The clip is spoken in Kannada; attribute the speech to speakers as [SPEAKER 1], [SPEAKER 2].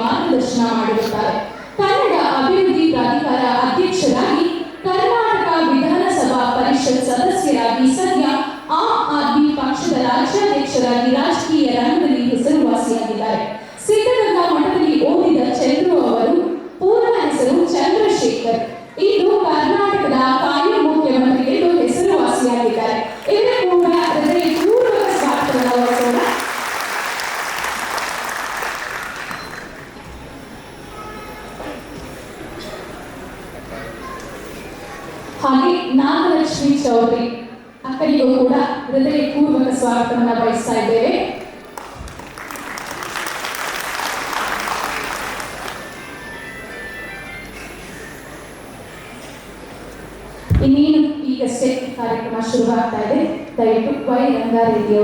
[SPEAKER 1] ಮಾರ್ಗದರ್ಶನ ಮಾಡಿರುತ್ತಾರೆ. ಕನ್ನಡ ಅಭಿವೃದ್ಧಿ ಪ್ರಾಧಿಕಾರ ಅಧ್ಯಕ್ಷರಾಗಿ ಕರ್ನಾಟಕ ವಿಧಾನಸಭಾ ಪರಿಷತ್ ಸದಸ್ಯರಾಗಿ ಸದ್ಯ ಆಮ್ ಆದ್ಮಿ ಪಕ್ಷದ ರಾಜ್ಯಾಧ್ಯಕ್ಷರಾಗಿ ರಾಜಕೀಯ ರಂಗದಲ್ಲಿ ಹೆಸರುವಾಸಿಯಾಗಿದ್ದಾರೆ. ಸಿದ್ಧಗಂಗಾ ಮಠದಲ್ಲಿ ಓದಿದ ಚಂದ್ರು ಅವರು ಪೂರ್ಣ ಹೆಸರು ಚಂದ್ರಶೇಖರ್. ಇಂದು ಕರ್ನಾಟಕದ ಕಾಯಂ ಮುಖ್ಯಮಂತ್ರಿ ಎಂದು ಹೆಸರುವಾಸಿಯಾಗಿದ್ದಾರೆ. ಇವರ ಹಾಗೆ ನಾಗಲಕ್ಷ್ಮಿ ಚೌಧರಿ ಅಕ್ಕರಿಗೂ ಕೂಡ ಹೃದಯಪೂರ್ವಕ ಸ್ವಾಗತವನ್ನು ಬಯಸ್ತಾ ಇದ್ದೇವೆ. ಇನ್ನೇನು ಈಗಷ್ಟೇ ಕಾರ್ಯಕ್ರಮ ಶುರುವಾಗ್ತಾ ಇದೆ. ದಯವಿಟ್ಟು ವೈ ರಂಗಾರೆಡ್ಡಿ